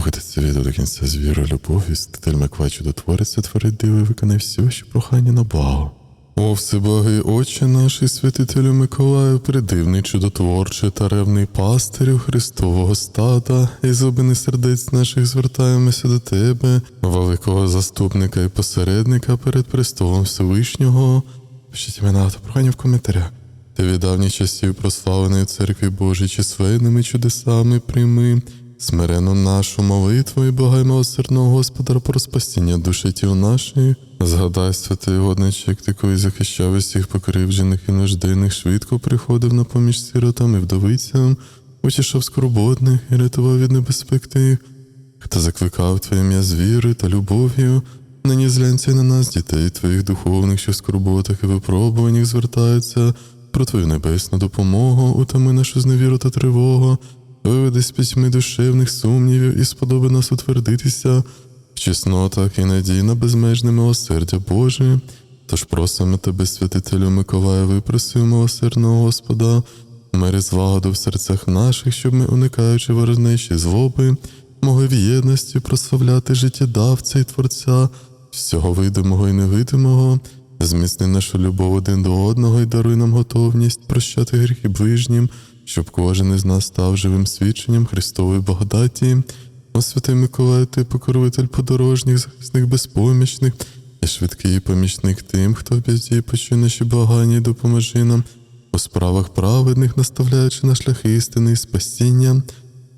Слухайте це відео до кінця з вірою, любов'ю, ститель Миквай чудотворець, творить диво виконай всі ваші прохання на благо. О, всеблагий Отче наш і святителю Миколаю, придивний чудотворче та ревний пастирю Христового стада, і зубини сердець наших звертаємося до Тебе, великого заступника і посередника перед престолом Всевишнього. Пишіть імена та прохання в коментарях. Ти від давніх часів прославленої церкви Божій численними чудесами прийми. Смирену нашу молитву і благай милосердного Господа про спасіння душі тіл нашої. Згадай, святий годниче, як ти коли захищав усіх покривджених і нужденних, швидко приходив на поміж сиротам і вдовицям, утішав скорботних і рятував від небезпек тих, хто закликав Твоє ім'я з віри та любов'ю. Нині зглянься на нас, дітей Твоїх духовних, що в скорботах і випробуваннях звертаються про Твою небесну допомогу, утами нашу зневіру та тривогу, виведи з пітьми душевних сумнівів і сподоби нас утвердитися в чеснотах і надій на безмежне милосердя Боже. Тож просимо Тебе, святителю Миколая, випроси у милосердного Господа, мери злагоду в серцях наших, щоб ми, уникаючи ворожнечі злоби, могли в єдності прославляти життєдавця і Творця, всього видимого і невидимого, зміцни нашу любов один до одного і даруй нам готовність прощати гріхи ближнім, щоб кожен із нас став живим свідченням Христової благодаті. О святий Миколай, ти покровитель подорожніх, захисних безпомічних і швидкий помічник тим, хто в біді почує наші благання і допоможи нам у справах праведних, наставляючи на шляхи істини і спасіння.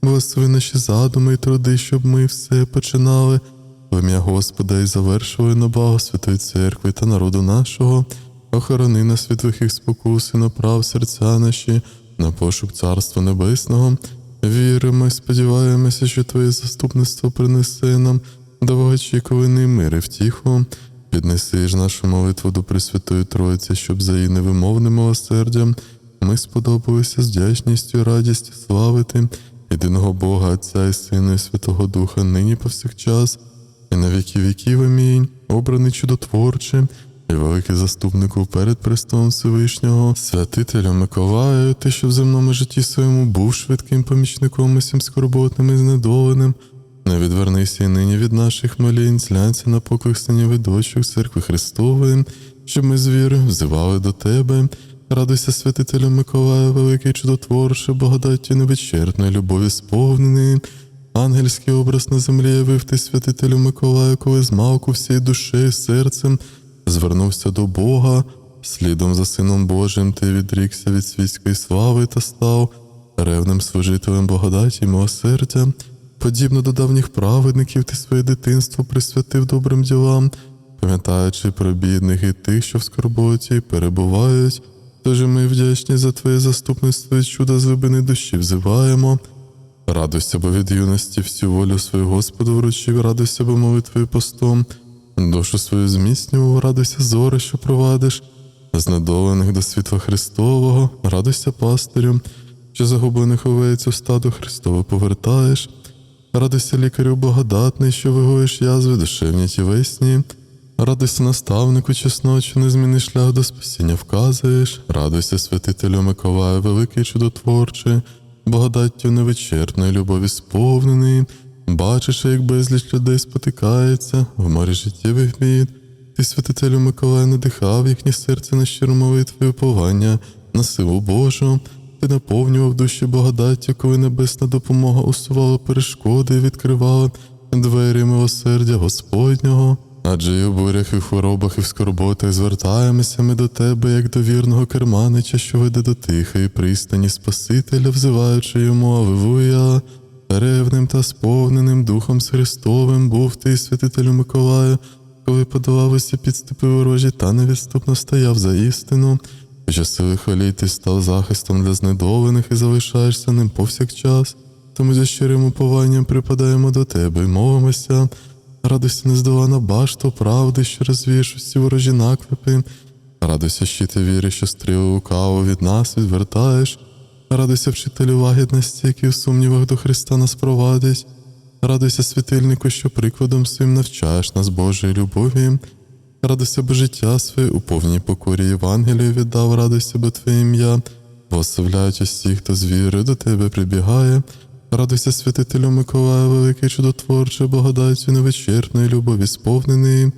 Благослови наші задуми і труди, щоб ми все починали в ім'я Господа і завершили на благо Святої Церкви та народу нашого. Охорони нас від лихих спокус і направ серця наші на пошук Царства Небесного. Віримо і сподіваємося, що Твоє заступництво принесе нам довгоочікуваний мир і втіху. Піднеси ж нашу молитву до Пресвятої Троїці, щоб за її невимовним милосердям ми сподобалися з вдячністю і радістю славити єдиного Бога, Отця і Сина і Святого Духа, нині повсякчас, і на віки віків. Амінь. Обраний чудотворче і великий заступнику перед престолом Всевишнього, святителю Миколаю, ти, що в земному житті своєму був швидким помічником усім скорботним і знедоленим. Не відвернися й нині від наших молінь, зглянься на поклик синів і дочок церкви Христової, щоб ми з вірою взивали до тебе. Радуйся, святителю Миколаю, великий чудотворче, благодаттю невичерпної любові сповнений. Ангельський образ на землі явив ти святителю Миколаю, коли змалку всією душею і серцем звернувся до Бога, слідом за Сином Божим ти відрікся від світської слави та став ревним служителем благодаті й милосердя. Подібно до давніх праведників, ти своє дитинство присвятив добрим ділам, пам'ятаючи про бідних і тих, що в скорботі перебувають. Тож ми вдячні за твоє заступництво і чудо з глибини душі взиваємо. Радуйся, бо від юності всю волю свою Господу вручив, радуйся, бо молитвою постом, душу свою зміцнював, радуйся, зори, що провадиш, знедолених до світла Христового, радуйся пастирю, що загублених овець у стаду Христове повертаєш, радуйся лікарю благодатний, що вигоїш язви душевні тілесні, радуйся наставнику чесно, що незмінний шлях до спасіння вказуєш, радуйся святителю Миколаю, великий чудотворчий, благодаттю невичерпної любові сповнений, бачиш, як безліч людей спотикається в морі життєвих бід. Ти, святителю Миколаю, надихав їхнє серце на щиру молитву і уповання на силу Божу. Ти наповнював душі благодаттю, коли небесна допомога усувала перешкоди і відкривала двері милосердя Господнього. Адже і у бурях, і в хворобах, і в скорботах звертаємося ми до тебе, як до вірного керманича, що веде до тихої пристані Спасителя, взиваючи йому Авивуя. Ревним та сповненим Духом Христовим був ти, святителю Миколаю, коли подавав усі підступи ворожі та невідступно стояв за істину. Часи лихолій ти став захистом для знедолених і залишаєшся ним повсякчас. Тому за щирим упованням припадаємо до тебе і мовимося. Радуйся, нездолана башта правди, що розвієш усі ворожі наклепи. Радуйся, щити віри, що стріли лукаво від нас відвертаєш. Радуйся, вчителю лагідності, який у сумнівах до Христа нас провадить. Радуйся, світильнику, що прикладом своїм навчаєш нас Божої любові. Радуйся, бо життя своє у повній покорі Євангелію віддав, радуйся, бо Твоє ім'я, благословляють усіх, хто з віри до Тебе прибігає. Радуйся, святителю Миколаю, великий чудотворче, благодаттю невичерпної любові сповнений.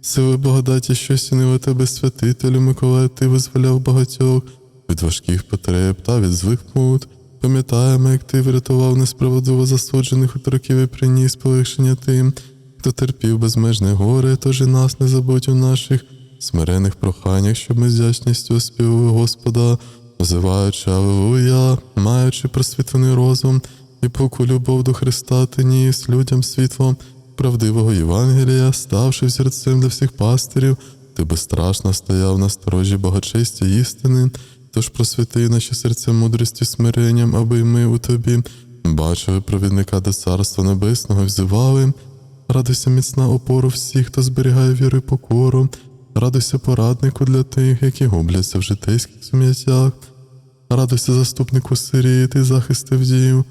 Сили благодаті, що сінила тебе, святителю Миколаю, ти визволяв багатьох від важких потреб та від злих мут. Пам'ятаємо, як ти врятував несправедливо засуджених отроків і приніс полегшення тим, хто терпів безмежне горе, тож і нас не забудь у наших смирених проханнях, щоб ми з вдячністю оспівали Господа, взиваючи Аллилуйя, маючи просвітлений розум і поку любов до Христа, ти ніс людям світлом правдивого Євангелія, ставши взірцем для всіх пастирів, ти безстрашно стояв на сторожі благочестя істини, тож просвіти наші серця мудрістю смиренням, аби й ми у тобі бачили провідника до Царства Небесного, і взивали. Радуйся міцна опору всіх, хто зберігає віру і покору, радуйся пораднику для тих, які губляться в житейських сум'яттях, радуйся заступнику Сирії, ти захистив дію,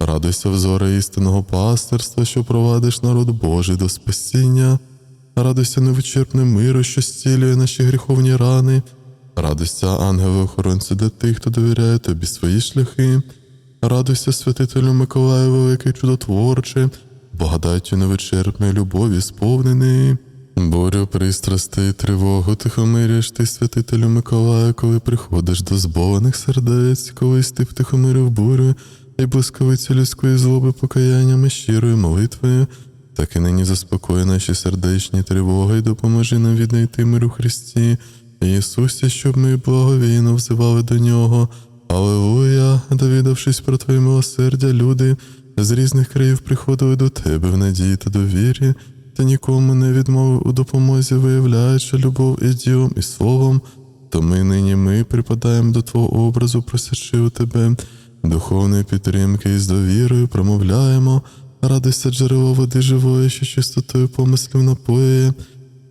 радуйся взоре істинного пастирства, що провадиш народ Божий до спасіння, радуйся невичерпне миру, що зцілює наші гріховні рани, радуйся, ангели-охоронці для тих, хто довіряє тобі свої шляхи. Радуйся, святителю Миколаю, великий чудотворче, благодаттю невичерпної любові сповнений. Борю пристрастей, тривогу тихомиряш ти, святителю Миколаю, коли приходиш до збованих сердець, колись ти втихомирив бурю і блискавицю людської злоби покаянням і щирою молитвою, так і нині заспокої наші сердечні тривоги і допоможи нам віднайти мир у Христі, Ісусі, щоб ми благовійно взивали до Нього. Аллилуйя, довідавшись про Твоє милосердя, люди з різних країв приходили до Тебе в надії та довірі, та нікому не відмовив у допомозі, виявляючи любов і ділом, і словом. То ми нині ми припадаємо до Твого образу, просячи у Тебе духовної підтримки і з довірою промовляємо, радуйся джерело води живої, що чистотою помислів напоює.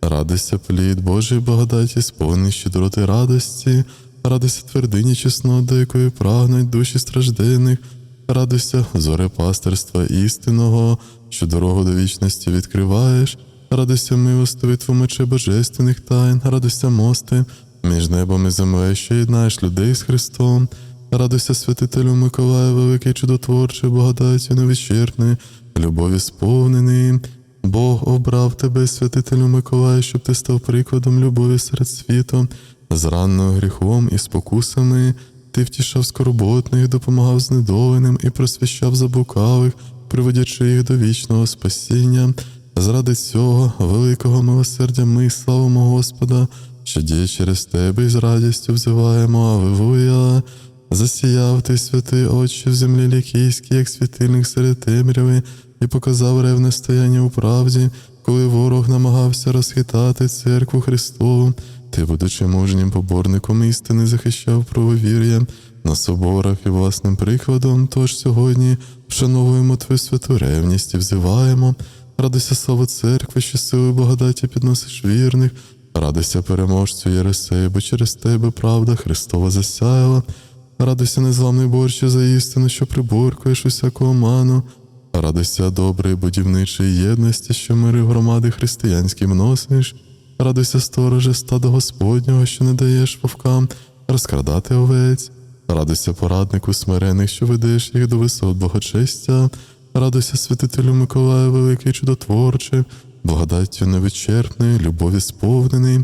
Радуйся плід Божої благодаті, сповнений щедроти радості, радуйся твердині чеснот, до якої прагнуть душі стражденних, радуйся зоре пастирства істинного, що дорогу до вічності відкриваєш, радуйся милостиві твомиче божественних тайн, радуйся мости, між небом і землею, що єднаєш людей з Христом, радуйся святителю Миколаю, великий чудотворчий, благодаттю невичерпної, любові сповнений. Бог обрав тебе, святителю Миколаю, щоб ти став прикладом любові серед світу, зранною гріхом і спокусами. Ти втішав скорботних, допомагав знедоленим і просвіщав заблукавих, приводячи їх до вічного спасіння. Заради цього великого милосердя ми славимо Господа, що діє через тебе і з радістю взиваємо Аллилуйя. Засіяв ти святий очі в землі лікійській, як світильник серед темряви, і показав ревне стояння у правді, коли ворог намагався розхитати церкву Христову. Ти, будучи мужнім поборником істини, захищав правовір'я на соборах і власним прикладом. Тож сьогодні вшановуємо Твою святу ревність і взиваємо. Радуйся, слава церкви, що силою благодаті підносиш вірних, радуйся переможцю Єресею, бо через тебе правда Христова засяяла. Радуйся, незламний борче за істину, що приборкуєш усяку оману. Радуйся, добрий будівничий єдності, що мири громади християнським носиш. Радуйся, стороже, стада Господнього, що не даєш вовкам розкрадати овець. Радуйся, пораднику смирених, що ведеш їх до висот благочестя. Радуйся, святителю Миколаю, великий чудотворче, благодаттю невичерпної, любові сповнений.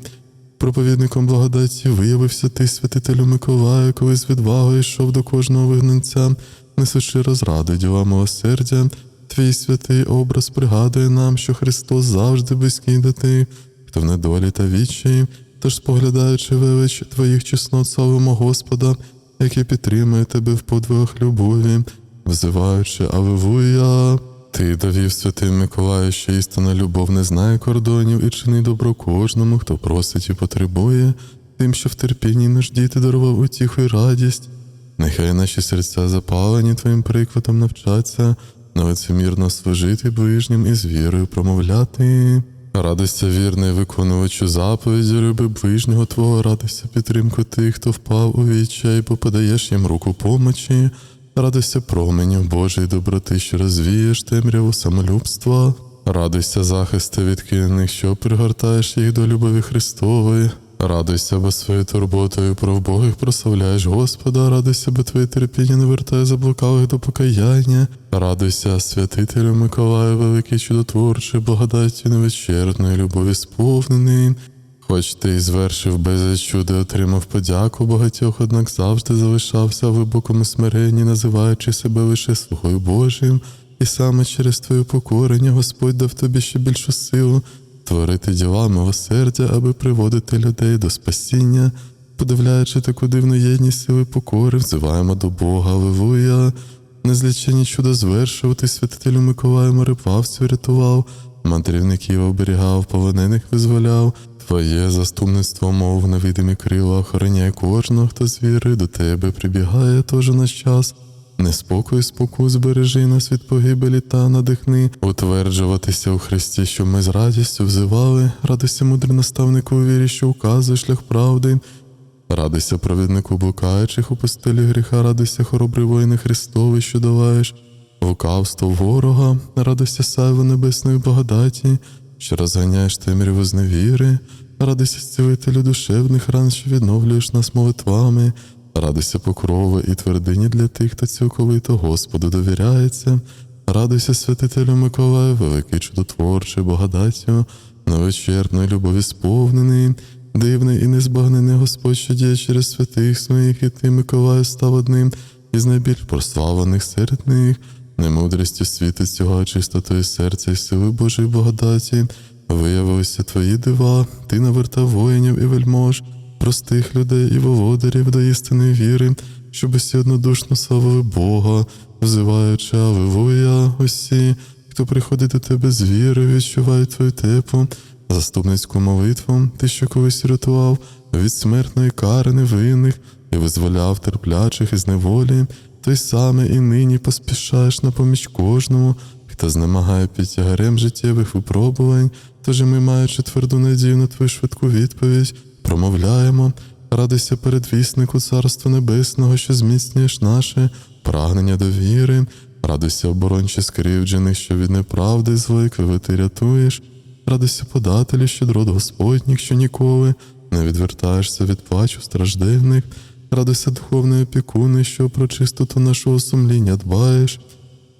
Проповідником благодаті виявився ти, святителю Миколаю, коли з відвагою йшов до кожного вигнанця, несучи розраду діла милосердя. Твій святий образ пригадує нам, що Христос завжди близький до тих, хто в недолі та відчаї, тож споглядаючи велич твоїх чеснот, славимо Господа, який підтримує тебе в подвигах любові, взиваючи Аллилуйя. Ти довів святим Миколаю, що істинна любов не знає кордонів і чини добро кожному, хто просить і потребує, тим, що в терпінні нужді ти дарував утіху і радість. Нехай наші серця запалені твоїм прикладом навчаться, на лицемірно служити ближнім і з вірою промовляти. Радуйся, вірний, виконувачу заповіді, люби ближнього Твого, радуйся підтримку тих, хто впав у відчай, бо подаєш їм руку помочі. Радуйся променів Божої доброти, що розвієш темряву самолюбства. Радуйся захисти відкинених, що пригортаєш їх до любові Христової. Радуйся, бо своєю турботою про вбогих прославляєш Господа, радуйся, бо твоє терпіння не вертає заблукалих до покаяння. Радуйся, святителю Миколаю, великий чудотворчий, благодаттю невичерпної любові сповнений. Хоч ти і звершив безліч чуди, отримав подяку багатьох, однак завжди залишався в глибокому смиренні, називаючи себе лише слугою Божим, і саме через твоє покорення Господь дав тобі ще більшу силу творити діла милосердя, аби приводити людей до спасіння, подивляючи таку дивну єдність сили покори, взиваємо до Бога, Аллилуйя. Незлічені чудо звершив, ти святителю Миколаю мореплавців рятував, мандрівників оберігав, полонених визволяв. Твоє заступництво, мов невидимі крила, охороняє кожного, хто з віри до тебе прибігає, тож наш час. Неспокій, споку збережи нас від погибелі та надихни, утверджуватися у Христі, що ми з радістю взивали, радуйся, мудрий наставнику у вірі, що указує шлях правди. Радуйся, провіднику блукаючих у постелі гріха, радуйся, хоробрий воїни Христовий, що долаєш, лукавство ворога, радуйся, сяйво небесної благодаті, що розганяєш темряву з невіри, радуйся, зцілителю душевних ран, що відновлюєш нас молитвами, радуйся, покрови і твердині для тих, хто цілковито Господу довіряється, радуйся, святителю Миколаю, великий чудотворчий, благодаттю, невичерпної любові сповнений. Дивний і незбагнений Господь, що діє через святих своїх, і ти, Миколаю, став одним із найбільш прославлених серед них, немудрістю світу цього, а чистотою серця і сили Божої благодаті, виявилися твої дива, ти навертав воїнів і вельмож, простих людей і володарів до істинної віри, щоб усі однодушно славили Бога, взиваючи Аллилуйя, усі, хто приходить до тебе з вірою, відчувають твою теплу, заступницьку молитву, ти, що колись рятував від смертної кари невинних і визволяв терплячих із неволі, той саме і нині поспішаєш на поміч кожному, хто знемагає під тягарем життєвих випробувань, тож і ми, маючи тверду надію на твою швидку відповідь, промовляємо. Радуйся передвіснику Царства Небесного, що зміцнюєш наше прагнення до віри, радуйся оборонче скривджених, що від неправди злої ти рятуєш, радуйся подателю, щедрот Господніх, що ніколи не відвертаєшся від плачу стражденних, радуйся духовної опікуни, що про чистоту нашого сумління дбаєш.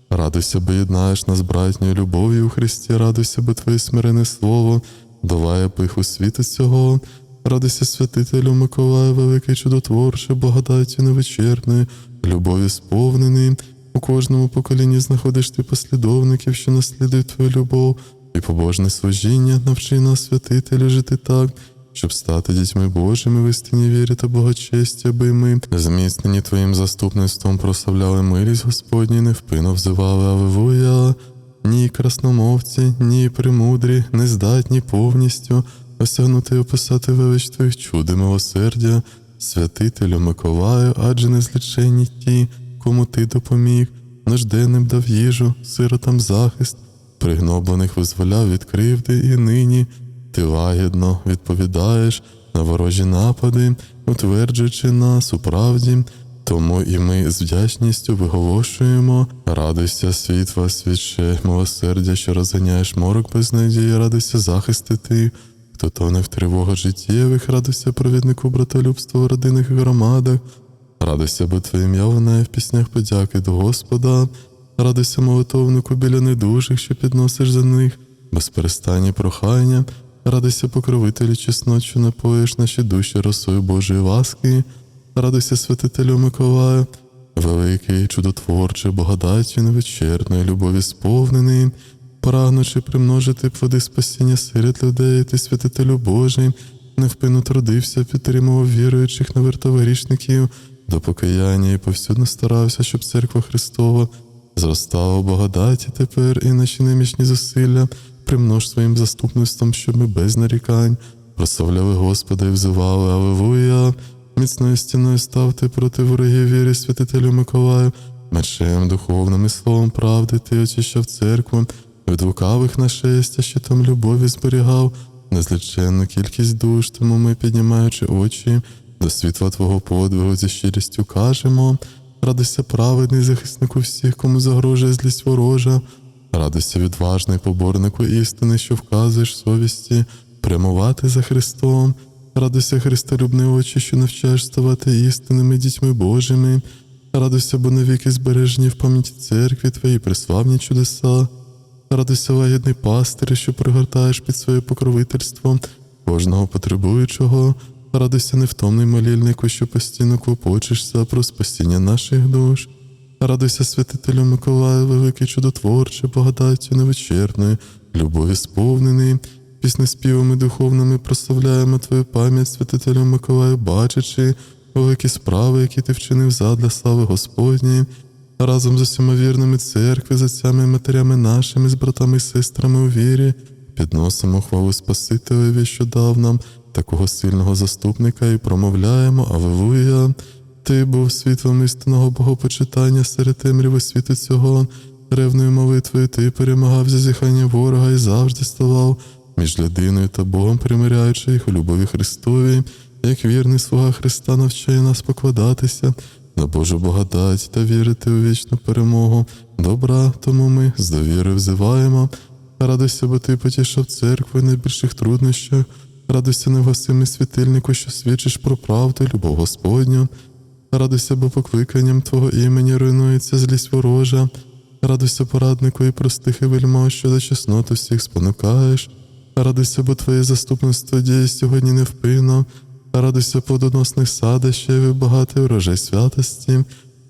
Радуйся, бо єднаєш нас братньою любов'ю у Христі, радуйся, бо Твоє смирене слово долає пиху світу цього. Радуйся, святителю Миколаю, великий чудотворче, благодаттю невичерпною, любові сповнений. У кожному поколінні знаходиш ти послідовників, що наслідують твою любов і побожне служіння, навчи нас, святителю, жити так, щоб стати дітьми Божими в істинній вірі та благочесті, аби ми, зміцнені Твоїм заступництвом, прославляли милість Господні, невпинно взивали Аллилуйя. Ні красномовці, ні премудрі, не здатні повністю осягнути і описати велич Твоїх чуд і милосердя, святителю Миколаю, адже незліченні ті, кому ти допоміг, нужденним дав їжу, сиротам захист, пригноблених визволяв від кривди, і нині ти лагідно відповідаєш на ворожі напади, утверджуючи нас у правді. Тому і ми з вдячністю виголошуємо, радуйся, світла, свідче, милосердя, що розганяєш морок без надії, радуйся захистити, хто тоне в тривогах життєвих, радуйся провіднику братолюбства в родинних громадах, радуйся, бо твоє ім'я лунає в піснях подяки до Господа, радуйся молитовнику біля недужих, що підносиш за них, безперестанні прохання, радуйся покровителю чеснот, напоїш наші душі росою Божої ласки. Радуйся, святителю Миколаю, великий, чудотворчий, благодаттю невичерпної любові сповнений, прагнучи примножити плоди спасіння серед людей, ти, святителю Божий, невпинно трудився, підтримував віруючих на грішників до покаяння і повсюдно старався, щоб церква Христова зростала у благодаті тепер і наші немічні зусилля. Примнож своїм заступництвом, щоб ми без нарікань прославляли Господа і взивали. Аллилуйя. Міцною стіною ставте проти ворогів вірі святителю Миколаю, мечем духовним і словом правди ти очищав церкву, від лукавих нашестя, що там любові зберігав, незліченну кількість душ, тому ми, піднімаючи очі, до світла Твого подвигу зі щирістю кажемо, радуйся праведний захиснику всіх, кому загрожує злість ворожа, радуйся відважний поборнику істини, що вказуєш совісті, прямувати за Христом. Радуйся, Христолюбний очі, що навчаєш ставати істинними дітьми Божими. Радуйся, бо навіки збережені в пам'яті церкві твої приславні чудеса. Радуйся, лагідний пастирі, що пригортаєш під своє покровительство кожного потребуючого. Радуйся, невтомний молільнику, що постійно клопочешся про спасіння наших душ. Радуйся, святителю Миколаю, великий чудотворче, благодаттю невичерпною, любові сповнений. Піснеспівами духовними прославляємо Твою пам'ять, святителю Миколаю, бачачи великі справи, які ти вчинив задля слави Господньої, разом з усіма вірними церкви, з отцями матерями нашими, з братами і сестрами у вірі, підносимо хвалу Спасителеві, що дав нам такого сильного заступника, і промовляємо Аллилуйя. Ти був світлом істинного богопочитання серед темряви світу цього, ревною молитвою ти перемагав зазіхання ворога і завжди ставав між людиною та Богом, примиряючи їх у любові Христові, як вірний слуга Христа навчає нас покладатися на Божу благодать та вірити у вічну перемогу. Добра, тому ми з довірою взиваємо. Радуйся, бо ти потішав церкву в найбільших труднощах. Радуйся, невгасимий світильнику, що свідчиш про правду любов Господню. Радуйся, бо покликанням Твого імені руйнується злість ворожа. Радуйся, пораднику і простих і вельмож, що до чесноту всіх спонукаєш. Радуйся, бо Твоє заступництво діє сьогодні невпинно. Радуйся, плодоносних садищів і багатий урожай святості.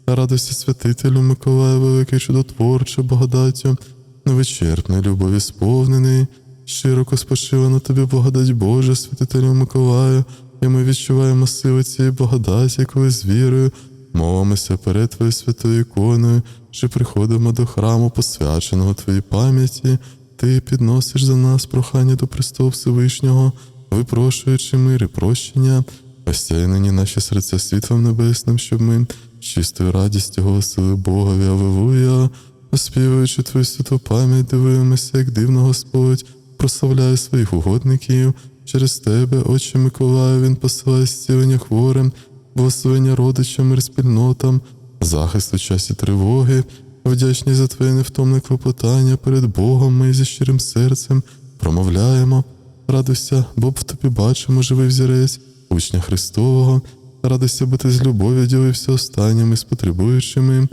Радуйся, святителю Миколаю, великий чудотворче, благодаттю, невичерпної любові сповнений. Широко спочила на тобі благодать Божа, святителю Миколаю, і ми відчуваємо сили цієї благодаті, коли з вірою молимося перед Твоєю святою іконою, що приходимо до храму, посвяченого Твоїй пам'яті, Ти підносиш за нас прохання до престолу Всевишнього, випрошуючи мир і прощення, осяй нині наші серця світлом небесним, щоб ми з чистою радістю голосили Богові, Аллилуйя, оспівуючи Твою святу пам'ять, дивуємося, як дивно Господь прославляє своїх угодників. Через тебе, Отче Миколаю, він посилає зцілення хворим, благословення родичам і спільнотам, захист у часі тривоги, вдячні за твоє невтомне клопотання перед Богом ми зі щирим серцем промовляємо. Радуйся, бо в тобі бачимо живий взірець, учня Христового. Радуйся, бо ти з любов'ю ділився останніми з потребуючими.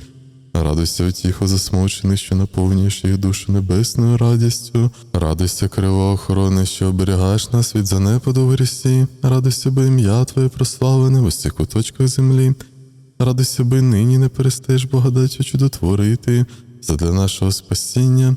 Радуйся, утіхо засмучених, що наповнюєш їх душу небесною радістю. Радуйся, крило охорони, що оберігаєш нас від занепаду в грісі. Радуйся, бо ім'я Твоє прославлене в усіх куточках землі. Радуйся, бо нині не перестаєш благодаттю чудотворити задля нашого спасіння.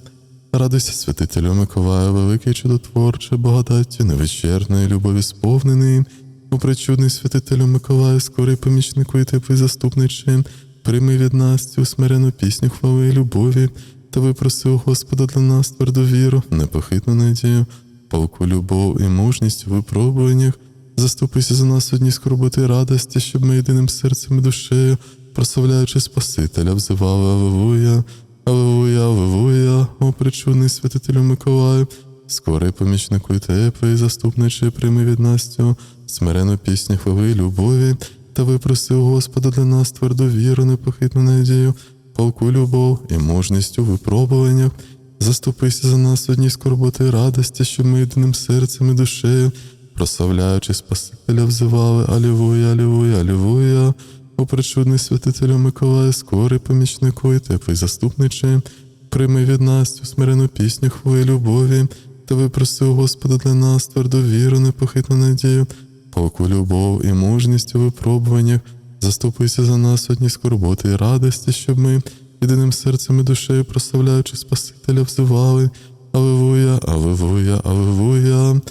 Радуйся, святителю Миколаю, великий чудотворче, благодаттю невичерпної любові сповнений. О причудний святителю Миколаю, скорий помічнику і теплий заступниче, прийми від нас цю смирену пісню хвали і любові, та випроси у Господа для нас тверду віру, непохитну надію, полку любов і мужність у випробуваннях. Заступися за нас одні скорботи і радості, щоб ми єдиним серцем і душею, прославляючи Спасителя, взивали Аллилуйя, Аллилуйя, Аллилуйя, о причудний святителю Миколаю, скорий помічнику і теплий, заступниче, прийми від нас цю смирену пісню хвали любові, та випроси у Господа для нас тверду віру, непохитну надію, полку любов і мужність у випробуваннях. Заступися за нас одні скорботи і радості, щоб ми єдиним серцем і душею, прославляючи Спасителя, взивали Алілуя, Алілуя, Алілуя. О причудний святителю Миколаю, скорий помічнику і теплий заступниче, прийми від нас цю смирену пісню хвої любові, та випроси у Господа для нас тверду віру, непохитну надію, полку любов і мужність у випробуваннях, заступися за нас одні скорботи і радості, щоб ми єдиним серцем і душею, прославляючи Спасителя, взивали Аллилуйя, Аллилуйя, Аллилуйя.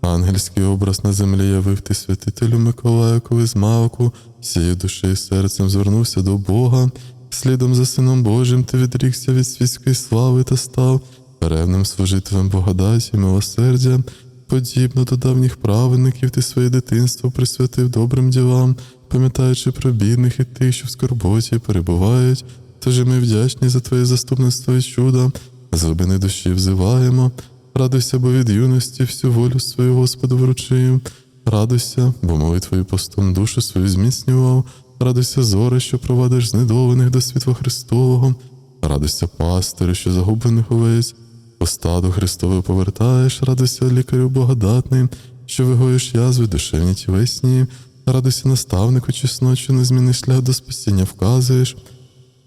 Ангельський образ на землі явив ти святителю Миколаю, малку, всією душею і серцем звернувся до Бога. Слідом за Сином Божим ти відрікся від світської слави та став ревним служителем благодаті, милосердя. Подібно до давніх праведників ти своє дитинство присвятив добрим ділам, пам'ятаючи про бідних і тих, що в скорботі перебувають. Тож і ми вдячні за твоє заступництво і чудо, з глибини душі взиваємо. Радуйся, бо від юності всю волю свою Господу вручив. Радуйся, бо молитвою постом душу свою зміцнював. Радуйся, зори, що провадиш знедолених до світла Христового. Радуйся, пастирю, що загублених овець. По стаду Христове повертаєш, радуйся, лікарю благодатний, що вигоїш язви душевні тілесні, радуйся наставнику чесно, що незмінний шлях до спасіння вказуєш.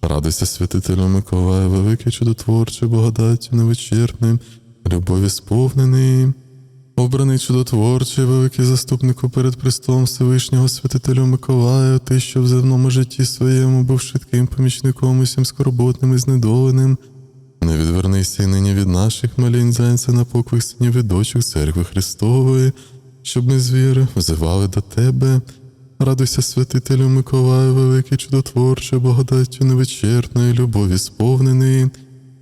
Радуйся, святителю Миколаю, великий чудотворчий, благодаттю невичерпним, любові сповнений. Обраний чудотворчий, великий заступнику перед престолом Всевишнього святителю Миколаю, ти, що в земному житті своєму був швидким помічником усім скорботним і знедоленим. Не відвернися й нині від наших молінь, зайнця на поквих синів і дочок церкви Христової, щоб ми з взивали до тебе. Радуйся, святителю Миколаю, великий чудотворчий, благодаттю невичерпної, любові сповнений.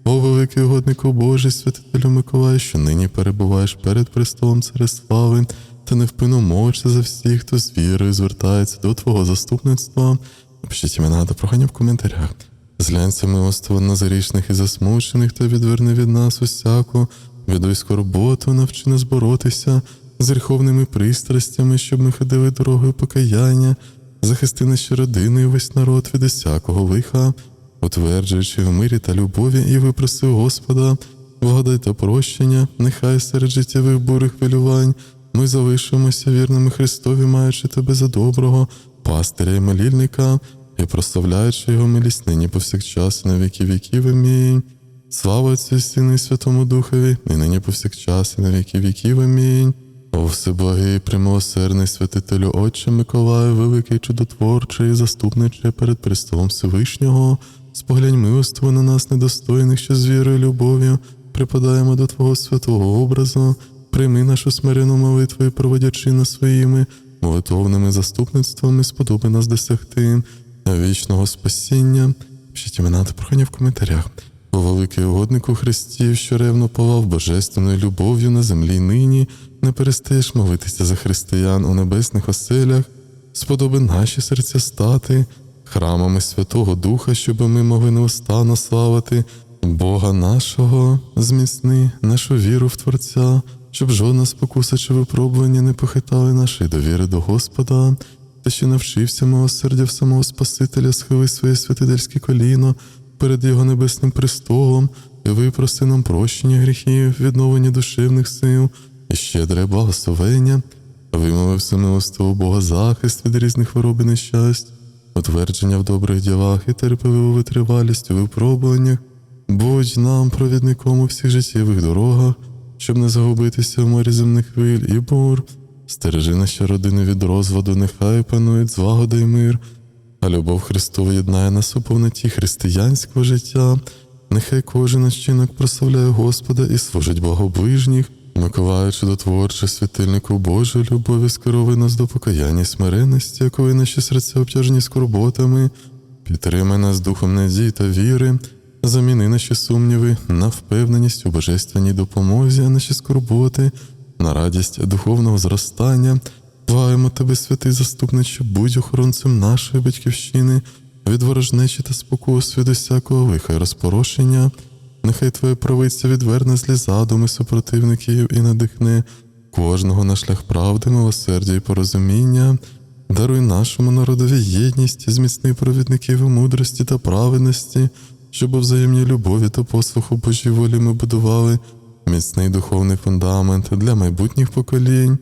О, великий угоднику Божий, святителю Миколаю, що нині перебуваєш перед престолом Цареслави, та невпинно молишся за всіх, хто з вірою звертається до Твого заступництва. Напишіть імена та прохання в коментарях. Зглянься милостиво на зарічних і засмучених, та відверни від нас усяку, відуй скорботу, навчи нас боротися з гріховними пристрастями, щоб ми ходили дорогою покаяння, захисти наші родини і весь народ від усякого лиха, утверджуючи в мирі та любові, і випроси у Господа, благодать та прощення, нехай серед життєвих бурих хвилювань ми залишимося вірними Христові, маючи тебе за доброго, пастиря і молільника, і прославляючи його милість нині повсякчас на віки віків. Амінь. Слава Отцю Сину і Святому Духові, і нині повсякчас і на віки віків. Амінь. О всеблагий, примилосердний святителю Отче Миколаю, великий чудотворчий, заступниче перед престолом Всевишнього, споглянь милостиво на нас, недостойних, що з вірою і любов'ю припадаємо до Твого святого образу, прийми нашу смирену молитву і проводячи нас своїми молитовними заступництвами, сподоби нас досягти вічного спасіння. Пишіть імена та прохання в коментарях. О великий угоднику Христів, що ревно палав божественною любов'ю на землі нині, не перестаєш молитися за християн у небесних оселях, сподоби наші серця стати храмами Святого Духа, щоб ми могли неустанно славити Бога нашого, зміцни нашу віру в Творця, щоб жодна спокуса чи випробування не похитали нашої довіри до Господа, та ще навчився милосердя в самого Спасителя, схили своє святительське коліно перед Його небесним престолом, і випроси нам прощення гріхів, відновлення душевних сил і щедре благословення, вимовив всемилостивого Бога захист від різних хвороб і нещасть, утвердження в добрих ділах і терпеливу витривалість у випробуваннях, будь нам провідником у всіх життєвих дорогах, щоб не загубитися в морі земних хвиль і бур. Стережи наші родини від розводу, нехай панують злагода й мир, а любов Христова єднає нас у повноті християнського життя. Нехай кожен наш чинок прославляє Господа і служить благоближніх, Миколаю чудотворче, світильнику Божої любові, скеровуй нас до покаяння і смиренності, коли наші серця обтяжені скорботами, підтримай нас духом надії та віри, заміни наші сумніви на впевненість у божественній допомозі, а наші скорботи на радість духовного зростання. Благаємо тебе, святий заступниче, будь охоронцем нашої батьківщини, від ворожнечі та спокус від усякого лиха й розпорошення. Нехай Твоя правиця відверне злі задуми супротивників і надихне кожного на шлях правди, милосердя і порозуміння. Даруй нашому народові єдність, і зміцни провідників у мудрості та праведності, щоб у взаємній любові та послуху Божій волі ми будували міцний духовний фундамент для майбутніх поколінь.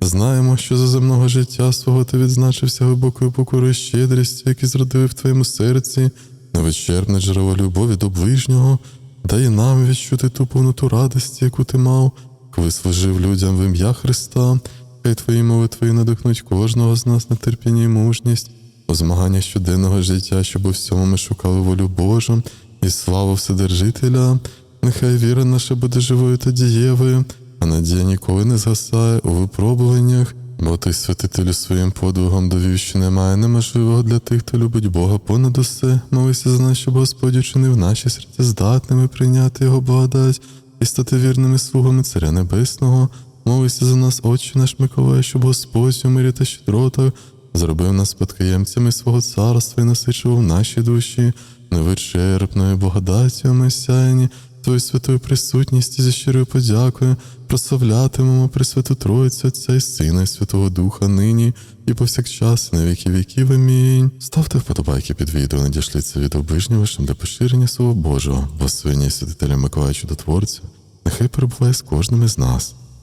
Знаємо, що за земного життя свого ти відзначився глибокою покорою щедрістю, які зродили в твоєму серці, невичерпне джерело любові до ближнього, дай нам відчути ту повноту радості, яку ти мав, коли служив людям в ім'я Христа, хай твої молитви надихнуть кожного з нас на терпіння і мужність, у змагання щоденного життя, щоб у всьому ми шукали волю Божу і славу Вседержителя. Нехай віра наша буде живою та дієвою, а надія ніколи не згасає у випробуваннях, бо ти святителю своїм подвигом довів, що немає неможливого для тих, хто любить Бога понад усе. Молися за нас, щоб Господь учинив наші серця здатними прийняти Його благодать і стати вірними слугами Царя Небесного. Молися за нас, Отче наш Миколай, щоб Господь у мирі та щедротах зробив нас спадкоємцями свого царства і насичував наші душі невичерпною благодаттю Месяйні, Твою святою присутністю зі щирою подякою прославлятимемо Пресвяту Троїцю Отця і Сина і Святого Духа нині і повсякчас, і на віки віків. Амінь. Ставте вподобайки під відео, надішліться від обижнього вашим для поширення Слова Божого, благословення святителя Миколая Чудотворця, нехай перебуває з кожним із нас.